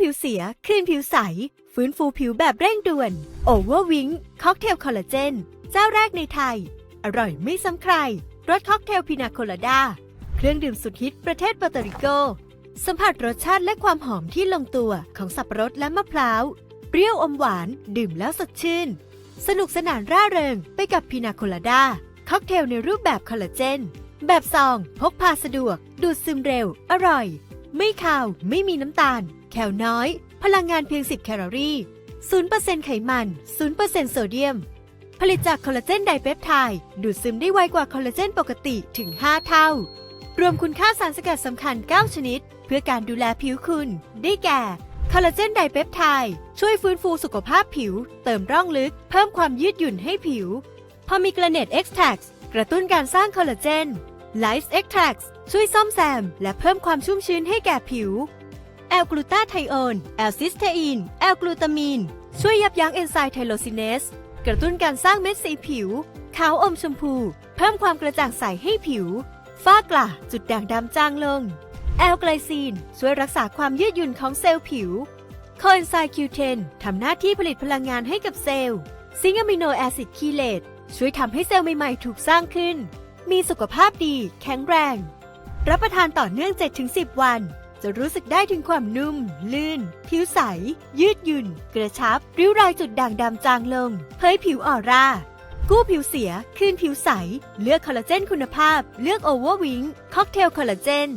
ผิวเสียคืนผิวใส ฟื้นฟูผิวแบบเร่งด่วนโอเวอร์วิงค็อกเทลคอลลาเจน เจ้าแรกในไทย อร่อยไม่ซ้ำใครรสค็อกเทลพินาโคลาดา เครื่องดื่มสุดฮิตประเทศปาตริโก สัมผัสรสชาติและความหอมที่ลงตัวของสับปะรดและมะพร้าว เปรี้ยวอมหวาน ดื่มแล้วสดชื่น สนุกสนานร่าเริงไปกับพินาโคลาดา ค็อกเทลในรูปแบบคอลลาเจน แบบซอง พกพาสะดวก ดูดซึมเร็ว อร่อย ไม่คาว ไม่มีน้ำตาล แคลน้อย พลังงานเพียง 10 แคลอรี่ 0%ไขมัน 0%โซเดียม ผลิตจากคอลลาเจนไดเปปไทด์ดูดซึมได้ไวกว่าคอลลาเจนปกติถึง 5 เท่า รวมคุณค่าสารสกัดสำคัญ 9 ชนิด เพื่อการดูแลผิวคุณ ได้แก่ คอลลาเจนไดเปปไทด์ช่วยฟื้นฟูสุขภาพผิว เติมร่องลึก เพิ่มความยืดหยุ่นให้ผิว พอมีกรเนตเอ็กซ์แทกกระตุ้นการสร้างคอลลาเจน ไลฟ์เอ็กแทกช่วยซ่อมแซม และเพิ่มความชุ่มชื้นให้แก่ผิว แอลกลูตาไทโอนแอลซิสเทอีน แอลกลูตามีน ช่วยยับยั้งเอนไซม์ไทโลซิเนส กระตุ้นการสร้างเม็ดสีผิว ขาวอมชมพู เพิ่มความกระจ่างใสให้ผิว ฝ้ากระจุดด่างดำจางลง แอลไกลซีน ช่วยรักษาความยืดหยุ่นของเซลล์ผิว โคเอนไซม์ Q10 ทำหน้าที่ผลิตพลังงานให้กับเซลล์ ซิงอะมิโนแอซิดคีเลตช่วยทำให้เซลล์ใหม่ๆ ถูกสร้างขึ้น มีสุขภาพดี แข็งแรง รับประทานต่อเนื่อง 7-10 วัน จะรู้สึกได้ถึงความนุ่ม ลื่น ผิวใส ยืดหยุ่น กระชับ ริ้วรอยจุดด่างดำจางลง เผยผิวออร่า กู้ผิวเสีย คืนผิวใส เลือกคอลลาเจนคุณภาพ เลือกโอเวอร์วิงค็อกเทลคอลลาเจน